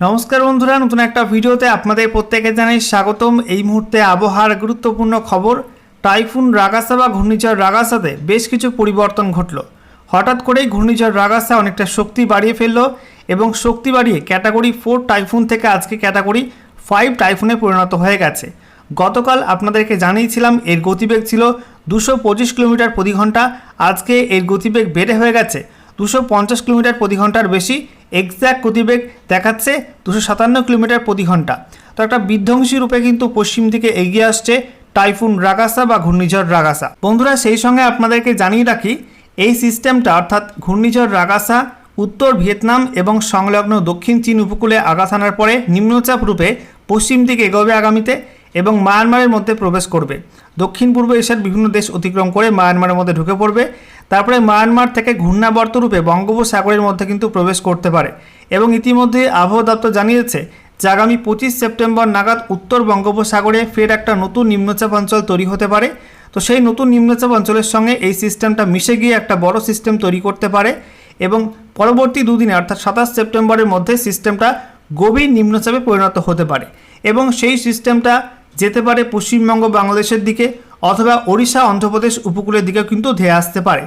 নমস্কার বন্ধুরা, নতুন একটা ভিডিওতে আপনাদের প্রত্যেকে জানাই স্বাগতম। এই মুহূর্তে আবহাওয়ার গুরুত্বপূর্ণ খবর, টাইফুন রাগাসা বা ঘূর্ণিঝড়, রাগাসাতে বেশ কিছু পরিবর্তন ঘটল। হঠাৎ করেই ঘূর্ণিঝড়, রাগাসা অনেকটা শক্তি বাড়িয়ে ফেলল এবং শক্তি বাড়িয়ে ক্যাটাগরি ফোর টাইফুন থেকে আজকে ক্যাটাগরি ফাইভ টাইফুনে পরিণত হয়ে গেছে। গতকাল আপনাদেরকে জানিয়েছিলাম, এর গতিবেগ ছিল দুশো পঁচিশ কিলোমিটার প্রতি ঘণ্টা। আজকে এর গতিবেগ বেড়ে হয়ে গেছে দুশো পঞ্চাশ কিলোমিটার প্রতি ঘণ্টার বেশি এক্স্যাক্ট গতিবেগ দেখাচ্ছে দুশো সাতান্ন কিলোমিটার প্রতি ঘণ্টা। তো একটা বিধ্বংসী রূপে কিন্তু পশ্চিম দিকে এগিয়ে আসছে টাইফুন রাগাসা বা ঘূর্ণিঝড় রাগাসা। বন্ধুরা, সেই সঙ্গে আপনাদেরকে জানিয়ে রাখি, এই সিস্টেমটা অর্থাৎ ঘূর্ণিঝড় রাগাসা উত্তর ভিয়েতনাম এবং সংলগ্ন দক্ষিণ চীন উপকূলে আঘাত আনার পরে নিম্নচাপ রূপে পশ্চিম দিকে এগোবে আগামীতে এবং মায়ানমারের মধ্যে প্রবেশ করবে। দক্ষিণ পূর্ব এশিয়ার বিভিন্ন দেশ অতিক্রম করে মায়ানমারের মধ্যে ঢুকে পড়বে তারপরে মায়ানমার থেকে ঘূর্ণাবর্ত রূপে বঙ্গোপসাগরের মধ্যে কিন্তু প্রবেশ করতে পারে এবং ইতিমধ্যে আবহাওয়া দপ্তর জানিয়েছে যে আগামী পঁচিশ সেপ্টেম্বর নাগাদ উত্তর বঙ্গোপসাগরে ফের একটা নতুন নিম্নচাপ অঞ্চল তৈরি হতে পারে। তো সেই নতুন নিম্নচাপ অঞ্চলের সঙ্গে এই সিস্টেমটা মিশে গিয়ে একটা বড় সিস্টেম তৈরি করতে পারে এবং পরবর্তী দুদিনে, অর্থাৎ সাতাশ সেপ্টেম্বরের মধ্যে সিস্টেমটা গভীর নিম্নচাপে পরিণত হতে পারে এবং সেই সিস্টেমটা যেতে পারে পশ্চিমবঙ্গ বাংলাদেশের দিকে অথবা ওড়িশা অন্ধ্রপ্রদেশ উপকূলের দিকে কিন্তু ধেয়ে আসতে পারে।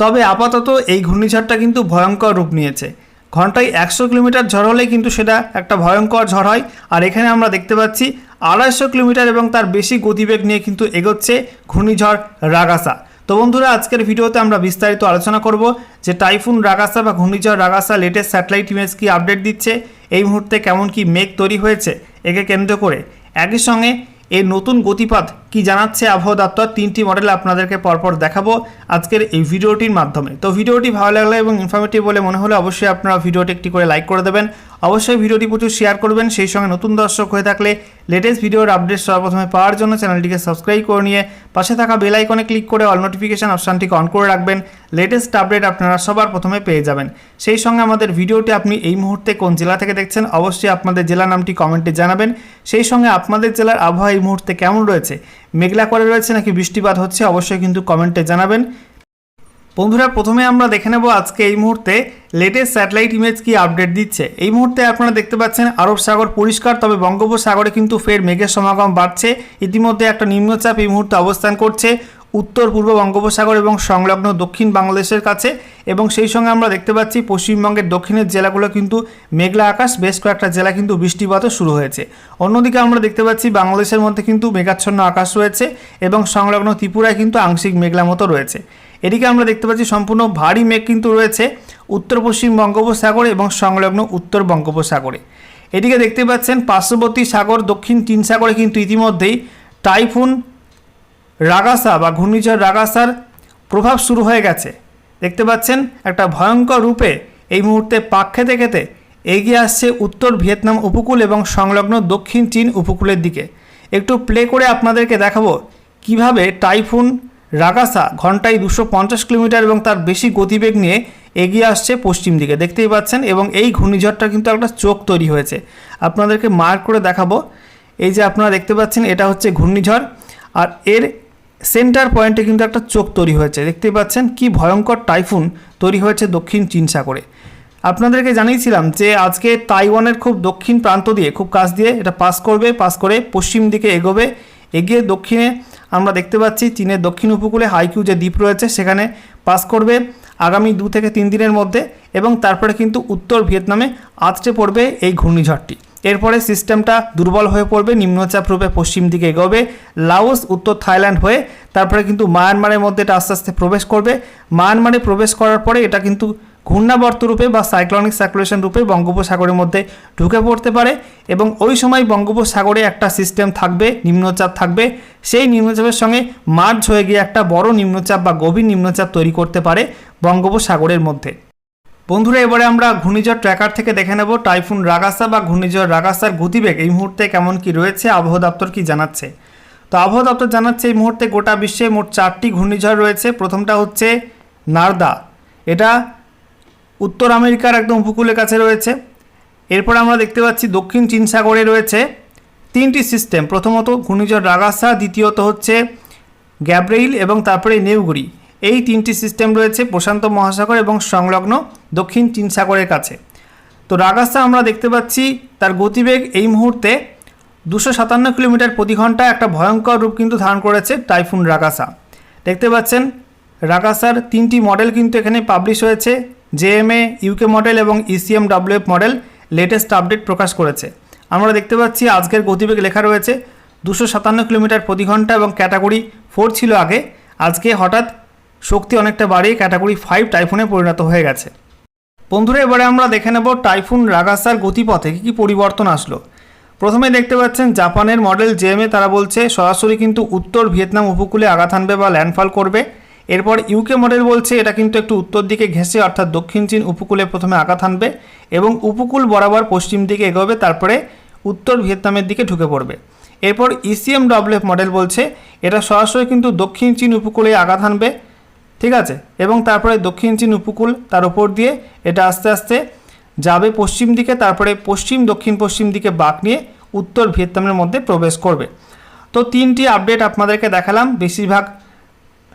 তবে আপাতত এই ঘূর্ণিঝড়টা কিন্তু ভয়ঙ্কর রূপ নিয়েছে। ঘন্টায় একশো কিলোমিটার ঝড় হলে কিন্তু সেটা একটা ভয়ঙ্কর ঝড় হয়। আর এখানে আমরা দেখতে পাচ্ছি আড়াইশো কিলোমিটার এবং তার বেশি গতিবেগ নিয়ে কিন্তু এগোচ্ছে ঘূর্ণিঝড় রাগাসা। তো বন্ধুরা, আজকের ভিডিওতে আমরা বিস্তারিত আলোচনা করব যে টাইফুন রাগাসা বা ঘূর্ণিঝড় রাগাসা লেটেস্ট স্যাটেলাইট ইমেজ কি আপডেট দিচ্ছে, এই মুহূর্তে কেমন কি মেঘ তৈরি হয়েছে, একে কেন্দ্র করে। একই সঙ্গে এর নতুন গতিপাত কি জানাচ্ছে আবহাওয়া দপ্তর? তিনটি মডেল আপনাদেরকে পরপর দেখাবো আজকের এই ভিডিওটির মাধ্যমে। তো ভিডিওটি ভালো লাগলে এবং ইনফরমেটিভ বলে মনে হলে অবশ্যই আপনারা ভিডিওটি একটি করে লাইক করে দেবেন। অবশ্যই ভিডিওটি প্রচুর শেয়ার করবেন। সেই সঙ্গে নতুন দর্শক হয়ে থাকলে লেটেস্ট ভিডিওর আপডেট সর্বপ্রথমে পাওয়ার জন্য চ্যানেলটিকে সাবস্ক্রাইব করে নিয়ে পাশে থাকা বেল আইকনে ক্লিক করে অল নোটিফিকেশান অপশানটিকে অন করে রাখবেন। লেটেস্ট আপডেট আপনারা সবার প্রথমে পেয়ে যাবেন। সেই সঙ্গে আমাদের ভিডিওটি আপনি এই মুহূর্তে কোন জেলা থেকে দেখছেন, অবশ্যই আপনাদের জেলা নামটি কমেন্টে জানাবেন। সেই সঙ্গে আপনাদের জেলার আবহাওয়া এই মুহূর্তে কেমন রয়েছে, মেঘলা করে রয়েছে নাকি বৃষ্টিপাত হচ্ছে, অবশ্যই কিন্তু কমেন্টে জানাবেন। বন্ধুরা, প্রথমে আমরা দেখে নেব আজকে এই মুহূর্তে লেটেস্ট স্যাটেলাইট ইমেজ কি আপডেট দিচ্ছে। এই মুহূর্তে আপনারা দেখতে পাচ্ছেন আরব সাগর পরিষ্কার, তবে বঙ্গোপসাগরে কিন্তু ফের মেঘের সমাগম বাড়ছে। ইতিমধ্যে একটা নিম্নচাপ এই মুহূর্তে অবস্থান করছে উত্তর, পূর্ব বঙ্গোপসাগর এবং সংলগ্ন দক্ষিণ বাংলাদেশের কাছে এবং সেই সঙ্গে আমরা দেখতে পাচ্ছি পশ্চিমবঙ্গের দক্ষিণের জেলাগুলো কিন্তু মেঘলা আকাশ, বেশ কয়েকটা জেলা কিন্তু বৃষ্টিপাতও শুরু হয়েছে। অন্যদিকে আমরা দেখতে পাচ্ছি বাংলাদেশের মধ্যে কিন্তু মেঘাচ্ছন্ন আকাশ রয়েছে এবং সংলগ্ন ত্রিপুরায় কিন্তু আংশিক মেঘলা মতো রয়েছে। এদিকে আমরা দেখতে পাচ্ছি সম্পূর্ণ ভারী মেঘ কিন্তু রয়েছে উত্তর, পশ্চিম বঙ্গোপসাগর এবং সংলগ্ন উত্তর বঙ্গোপসাগরে। এদিকে দেখতে পাচ্ছেন পার্শ্ববর্তী সাগর, দক্ষিণ চীন সাগরে কিন্তু ইতিমধ্যেই টাইফুন রাগাসা বা ঘূর্ণিঝড় রাগাসার প্রভাব শুরু হয়ে গেছে। দেখতে পাচ্ছেন একটা ভয়ঙ্কর রূপে এই মুহূর্তে পাক খেতে খেতে এগিয়ে আসছে উত্তর ভিয়েতনাম উপকূল এবং সংলগ্ন দক্ষিণ চীন উপকূলের দিকে। একটু প্লে করে আপনাদেরকে দেখাবো কীভাবে টাইফুন রাগাসা ঘন্টায় দুশো পঞ্চাশ কিলোমিটার এবং তার বেশি গতিবেগ নিয়ে এগিয়ে আসছে পশ্চিম দিকে। দেখতেই পাচ্ছেন এবং এই ঘূর্ণিঝড়টা কিন্তু একটা চোখ তৈরি হয়েছে। আপনাদেরকে মার্ক করে দেখাবো। এই যে আপনারা দেখতে পাচ্ছেন, এটা হচ্ছে ঘূর্ণিঝড়। আর এর সেন্টার পয়েন্টে কিন্তু একটা চোখ তৈরি হয়েছে। দেখতেই পাচ্ছেন, কি ভয়ঙ্কর টাইফুন তৈরি হয়েছে দক্ষিণ চীন সাগরে। আপনাদেরকে জানিয়েছিলাম যে আজকে তাইওয়ানের খুব দক্ষিণ প্রান্ত দিয়ে, খুব কাছ দিয়ে এটা পাস করবে পাস করে পশ্চিম দিকে এগোবে। এগিয়ে দক্ষিণে আমরা দেখতে পাচ্ছি চীনের দক্ষিণ উপকূলে হাইকিউ যে দ্বীপ রয়েছে, সেখানে পাস করবে আগামী দু থেকে তিন দিনের মধ্যে এবং তারপরে কিন্তু উত্তর ভিয়েতনামে আছড়ে পড়বে এই ঘূর্ণিঝড়টি। এরপরে সিস্টেমটা দুর্বল হয়ে পড়বে, নিম্নচাপ রূপে পশ্চিম দিকে এগোবে। লাওস, উত্তর থাইল্যান্ড হয়ে তারপরে কিন্তু মায়ানমারের মধ্যে এটা আস্তে আস্তে প্রবেশ করবে। মায়ানমারে প্রবেশ করার পরে এটা কিন্তু ঘূর্ণাবর্ত রূপে বা সাইক্লনিক সার্কুলেশন রূপে বঙ্গোপসাগরের মধ্যে ঢুকে পড়তে পারে এবং ওই সময় বঙ্গোপসাগরে একটা সিস্টেম থাকবে, নিম্নচাপ থাকবে। সেই নিম্নচাপের সঙ্গে মার্চ হয়ে গিয়ে একটা বড় নিম্নচাপ বা গভীর নিম্নচাপ তৈরি করতে পারে বঙ্গোপসাগরের মধ্যে। বন্ধুরা, এবারে আমরা ঘূর্ণিঝড় ট্র্যাকার থেকে দেখে নেব টাইফুন রাগাসা বা ঘূর্ণিঝড় রাগাসার গতিবেগ এই মুহূর্তে কেমন কি রয়েছে, আবহাওয়া দপ্তর কি জানাচ্ছে? তো আবহাওয়া দপ্তর জানাচ্ছে এই মুহূর্তে গোটা বিশ্বে মোট চারটি ঘূর্ণিঝড় রয়েছে। প্রথমটা হচ্ছে নারদা। এটা উত্তর আমেরিকার একদম উপকূলের কাছে রয়েছে। এরপর আমরা দেখতে পাচ্ছি দক্ষিণ চীন সাগরে রয়েছে তিনটি সিস্টেম প্রথমত ঘূর্ণিঝড় রাগাসা দ্বিতীয়ত হচ্ছে গ্যাব্রেইল এবং তারপরে নেউগুড়ি এই তিনটি সিস্টেম রয়েছে প্রশান্ত মহাসাগর এবং সংলগ্ন দক্ষিণ চীন সাগরের কাছে। তো রাগাসা আমরা দেখতে পাচ্ছি তার গতিবেগ এই মুহূর্তে দুশো সাতান্ন কিলোমিটার প্রতি ঘণ্টা একটা ভয়ঙ্কর রূপ কিন্তু ধারণ করেছে টাইফুন রাগাসা দেখতে পাচ্ছেন রাগাসার তিনটি মডেল কিন্তু এখানে পাবলিশ হয়েছে। জেএমএ ইউকে মডেল এবং ECM WF model latest update প্রকাশ করেছে। আমরা দেখতে পাচ্ছি আজকের গতিবেগ লেখা রয়েছে, দুশো সাতান্ন কিলোমিটার প্রতি ঘণ্টা এবং ক্যাটাগরি ফোর ছিল আগে। আজকে হঠাৎ শক্তি অনেকটা বাড়িয়ে ক্যাটাগরি ফাইভ টাইফুনে পরিণত হয়ে গেছে। বন্ধুরা, এবারে আমরা দেখে নেব টাইফুন রাগাসার গতিপথে কী কী পরিবর্তন আসলো। প্রথমে দেখতে পাচ্ছেন জাপানের মডেল জেএমএ তারা বলছে সরাসরি কিন্তু উত্তর ভিয়েতনাম উপকূলে আঘাত হানবে বা ল্যান্ডফল করবে। এরপর ইউকে মডেল বলছে এটা কিন্তু একটু উত্তর দিকে ঘেঁষে, অর্থাৎ দক্ষিণ চীন উপকূলে প্রথমে আঘাত হানবে এবং উপকূল বরাবর পশ্চিম দিকে এগোবে, তারপরে উত্তর ভিয়েতনামের দিকে ঢুকে পড়বে। এরপর ইসিএম ডব্লিউএফ মডেল বলছে এটা সরাসরি কিন্তু দক্ষিণ চীন উপকূলে আঘাত হানবে, ঠিক আছে? এবং তারপরে দক্ষিণ চীন উপকূল তার উপর দিয়ে এটা আস্তে আস্তে যাবে পশ্চিম দিকে, তারপরে পশ্চিম, দক্ষিণ পশ্চিম দিকে বাঁক নিয়ে উত্তর ভিয়েতনামের মধ্যে প্রবেশ করবে। তো তিনটি আপডেট আপনাদেরকে দেখালাম। বেশিরভাগ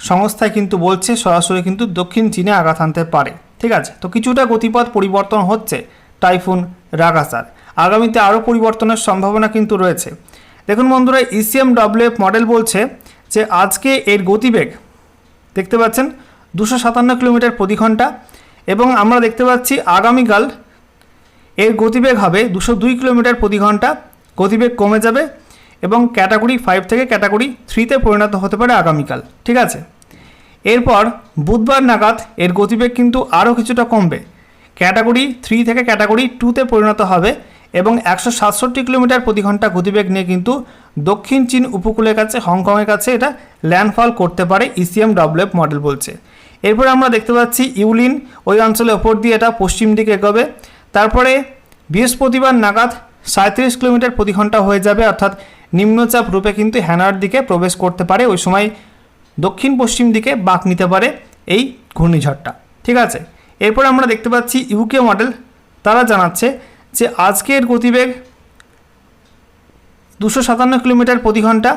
সংস্থায় কিন্তু বলছে সরাসরি কিন্তু দক্ষিণ চীনে আঘাত আনতে পারে। ঠিক আছে? তো কিছুটা গতিপথ পরিবর্তন হচ্ছে টাইফুন রাগাসার। আগামীতে আরও পরিবর্তনের সম্ভাবনা কিন্তু রয়েছে। দেখুন বন্ধুরা ইসিএম ডব্লিউএফ মডেল বলছে যে আজকে এর গতিবেগ দেখতে পাচ্ছেন দুশো সাতান্ন কিলোমিটার প্রতি ঘণ্টা এবং আমরা দেখতে পাচ্ছি আগামীকাল এর গতিবেগ হবে দুশো দুই কিলোমিটার প্রতি ঘণ্টা। গতিবেগ কমে যাবে এবং ক্যাটাগরি ফাইভ থেকে ক্যাটাগরি থ্রিতে পরিণত হতে পারে আগামীকাল, ঠিক আছে? এরপর বুধবার নাগাদ এর গতিবেগ কিন্তু আরও কিছুটা কমবে। ক্যাটাগরি থ্রি থেকে ক্যাটাগরি টুতে পরিণত হবে এবং একশো সাতষট্টি কিলোমিটার প্রতি ঘণ্টা গতিবেগ নিয়ে কিন্তু দক্ষিণ চীন উপকূলের কাছে, হংকংয়ের কাছে এটা ল্যান্ডফল করতে পারে ইসিএম ডব্লিউএফ মডেল বলছে। এরপরে আমরা দেখতে পাচ্ছি ইউলিন, ওই অঞ্চলের ওপর দিয়ে এটা পশ্চিম দিকে এগোবে। তারপরে বৃহস্পতিবার নাগাদ সাঁত্রিশ কিলোমিটার প্রতি ঘণ্টা হয়ে যাবে, অর্থাৎ নিম্নচাপ রূপে কিন্তু হ্যানার দিকে প্রবেশ করতে পারে। ওই সময় দক্ষিণ পশ্চিম দিকে বাঁক নিতে পারে এই ঘূর্ণিঝড়টা। ঠিক আছে? এরপর আমরা দেখতে পাচ্ছি ইউকে মডেল তারা জানাচ্ছে যে আজকের গতিবেগ দুশো সাতান্ন কিলোমিটার প্রতি ঘণ্টা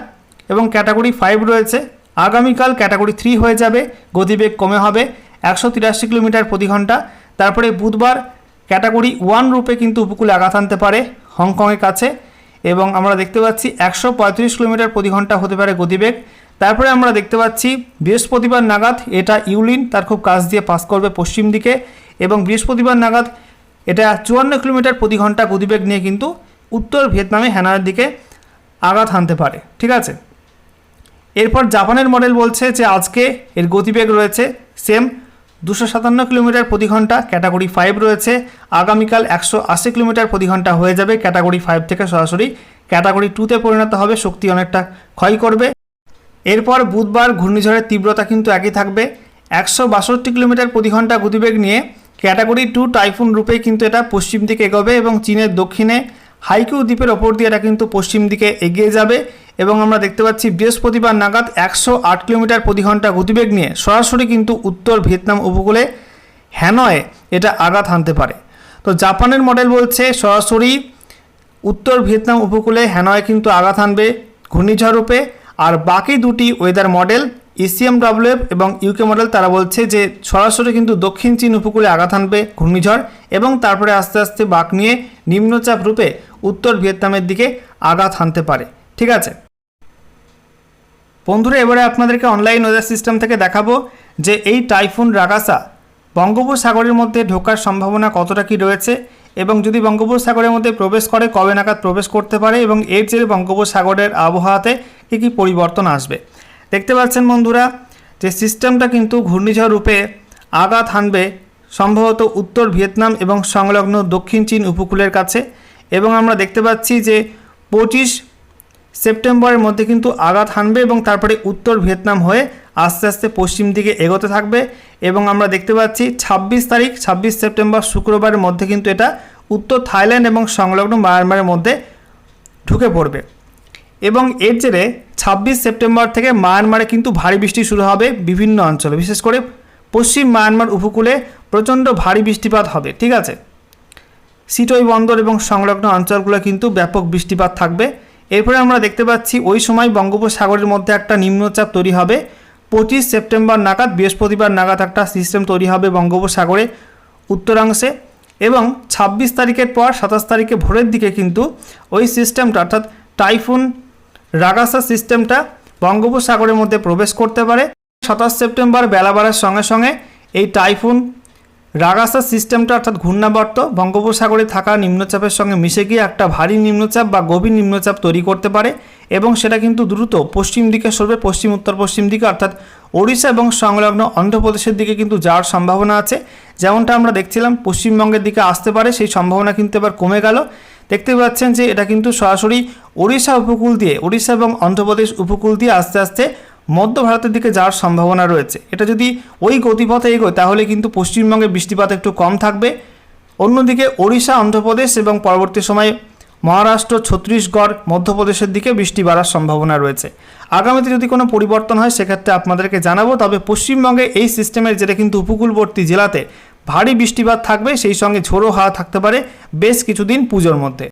এবং ক্যাটাগরি ফাইভ রয়েছে। আগামীকাল ক্যাটাগরি থ্রি হয়ে যাবে, গতিবেগ কমে হবে একশো তিরাশি কিলোমিটার প্রতি ঘণ্টা। তারপরে বুধবার ক্যাটাগরি ওয়ান রূপে কিন্তু উপকূলে আঘাত আনতে পারে হংকংয়ের কাছে। এবং আমরা দেখতে পাচ্ছি একশো পঁয়ত্রিশ কিলোমিটার প্রতি ঘণ্টা হতে পারে গতিবেগ। তারপরে আমরা দেখতে পাচ্ছি বৃহস্পতিবার নাগাদ এটা ইউলিন, তার খুব কাছ দিয়ে পাস করবে পশ্চিম দিকে এবং বৃহস্পতিবার নাগাদ এটা চুয়ান্ন কিলোমিটার প্রতি ঘণ্টা গতিবেগ নিয়ে কিন্তু উত্তর ভিয়েতনামে হ্যানার দিকে আঘাত হানতে পারে, ঠিক আছে? এরপর জাপানের মডেল বলছে যে আজকে এর গতিবেগ রয়েছে সেম দুশো সাতান্ন কিলোমিটার প্রতি ঘণ্টা ক্যাটাগরি ফাইভ রয়েছে। আগামীকাল একশো আশি কিলোমিটার প্রতি ঘণ্টা হয়ে যাবে ক্যাটাগরি ফাইভ থেকে সরাসরি। ক্যাটাগরি টুতে পরিণত হবে, শক্তি অনেকটা ক্ষয় করবে। এরপর বুধবার ঘূর্ণিঝড়ের তীব্রতা কিন্তু একই থাকবে। একশো বাষট্টি কিলোমিটার প্রতি ঘণ্টা গতিবেগ নিয়ে ক্যাটাগরি টু টাইফুন রূপে কিন্তু এটা পশ্চিম দিকে এগোবে এবং চীনের দক্ষিণে হাইকিউ দ্বীপের ওপর দিয়ে এটা কিন্তু পশ্চিম দিকে এগিয়ে যাবে। এবং আমরা দেখতে পাচ্ছি বৃহস্পতিবার নাগাদ একশো আট কিলোমিটার প্রতি ঘণ্টা গতিবেগ নিয়ে সরাসরি কিন্তু উত্তর ভিয়েতনাম উপকূলে হ্যানয়ে এটা আঘাত হানতে পারে। তো জাপানের মডেল বলছে সরাসরি উত্তর ভিয়েতনাম উপকূলে হ্যানয় কিন্তু আঘাত হানবে ঘূর্ণিঝড় রূপে আর বাকি দুটি ওয়েদার মডেল ইসিএম ডব্লিউএফ এবং ইউকে মডেল তারা বলছে যে সরাসরি কিন্তু দক্ষিণ চীন উপকূলে আঘাত হানবে ঘূর্ণিঝড় এবং তারপরে আস্তে আস্তে বাঁক নিয়ে নিম্নচাপ রূপে উত্তর ভিয়েতনামের দিকে আঘাত হানতে পারে। ঠিক আছে? বন্ধুরা, এবারে আপনাদেরকে অনলাইন ওয়েদার সিস্টেম থেকে দেখাবো যে এই টাইফুন রাগাসা বঙ্গোপসাগরের মধ্যে ঢোকার সম্ভাবনা কতটা কি রয়েছে এবং যদি বঙ্গোপসাগরের মধ্যে প্রবেশ করে, কবে নাগাদ প্রবেশ করতে পারে এবং এর জেরে বঙ্গোপসাগরের আবহাওয়াতে কী কী পরিবর্তন আসবে। দেখতে পাচ্ছেন বন্ধুরা যে সিস্টেমটা কিন্তু ঘূর্ণিঝড় রূপে আঘাত হানবে সম্ভবত উত্তর ভিয়েতনাম এবং সংলগ্ন দক্ষিণ চীন উপকূলের কাছে এবং আমরা দেখতে পাচ্ছি যে পঁচিশ সেপ্টেম্বরের মধ্যে কিন্তু আঘাত হানবে এবং তারপরে উত্তর ভিয়েতনাম হয়ে আস্তে আস্তে পশ্চিম দিকে এগোতে থাকবে এবং আমরা দেখতে পাচ্ছি ছাব্বিশ তারিখ, ছাব্বিশ সেপ্টেম্বর শুক্রবারের মধ্যে কিন্তু এটা উত্তর থাইল্যান্ড এবং সংলগ্ন মায়ানমারের মধ্যে ঢুকে পড়বে। এবং এর জেরে ছাব্বিশ সেপ্টেম্বর থেকে মায়ানমারে কিন্তু ভারী বৃষ্টি শুরু হবে বিভিন্ন অঞ্চলে, বিশেষ করে পশ্চিম মায়ানমার উপকূলে প্রচণ্ড ভারী বৃষ্টিপাত হবে, ঠিক আছে? সিটই বন্দর এবং সংলগ্ন অঞ্চলগুলো কিন্তু ব্যাপক বৃষ্টিপাত থাকবে। এরপরে আমরা দেখতে পাচ্ছি ওই সময় বঙ্গোপসাগরের মধ্যে একটা নিম্নচাপ তৈরি হবে। পঁচিশ সেপ্টেম্বর নাগাদ বৃহস্পতিবার নাগাদ একটা সিস্টেম তৈরি হবে বঙ্গোপসাগরে উত্তরাংশে এবং ছাব্বিশ তারিখের পর সাতাশ তারিখে ভোরের দিকে কিন্তু ওই সিস্টেমটা অর্থাৎ টাইফুন রাগাসা সিস্টেমটা বঙ্গোপসাগরের মধ্যে প্রবেশ করতে পারে। সাতাশ সেপ্টেম্বর বেলা বাড়ার সঙ্গে সঙ্গে এই টাইফুন রাগাসা সিস্টেমটা অর্থাৎ ঘূর্ণাবর্ত বঙ্গোপসাগরে থাকা নিম্নচাপের সঙ্গে মিশে গিয়ে একটা ভারী নিম্নচাপ বা গভীর নিম্নচাপ তৈরি করতে পারে এবং সেটা কিন্তু দ্রুত পশ্চিম দিকে সরবে পশ্চিম, উত্তর পশ্চিম দিকে অর্থাৎ ওড়িশা এবং সংলগ্ন অন্ধ্রপ্রদেশের দিকে কিন্তু যাওয়ার সম্ভাবনা আছে। যেমনটা আমরা দেখছিলাম, পশ্চিমবঙ্গের দিকে আসতে পারে, সেই সম্ভাবনা কিন্তু এবার কমে গেল। দেখতে পাচ্ছেন যে এটা কিন্তু সরাসরি ওড়িশা উপকূল দিয়ে, ওড়িশা এবং অন্ধ্রপ্রদেশ উপকূল দিয়ে আস্তে আস্তে মধ্য ভারতের দিকে যাওয়ার সম্ভাবনা রয়েছে। এটা যদি ওই গতিপথে এগোয়, তাহলে কিন্তু পশ্চিমবঙ্গে বৃষ্টিপাত একটু কম থাকবে। অন্যদিকে ওড়িশা, অন্ধ্রপ্রদেশ এবং পরবর্তী সময়ে মহারাষ্ট্র, ছত্তিশগড়, মধ্যপ্রদেশের দিকে বৃষ্টি বাড়ার সম্ভাবনা রয়েছে। আগামীতে যদি কোনো পরিবর্তন হয়, সেক্ষেত্রে আপনাদেরকে জানাব, তবে পশ্চিমবঙ্গে এই সিস্টেমের যেটা কিন্তু উপকূলবর্তী জেলাতে ভারী বৃষ্টিপাত থাকবে, সেই সঙ্গে ঝোড়ো হাওয়া থাকতে পারে বেশ কিছুদিন পুজোর মধ্যে।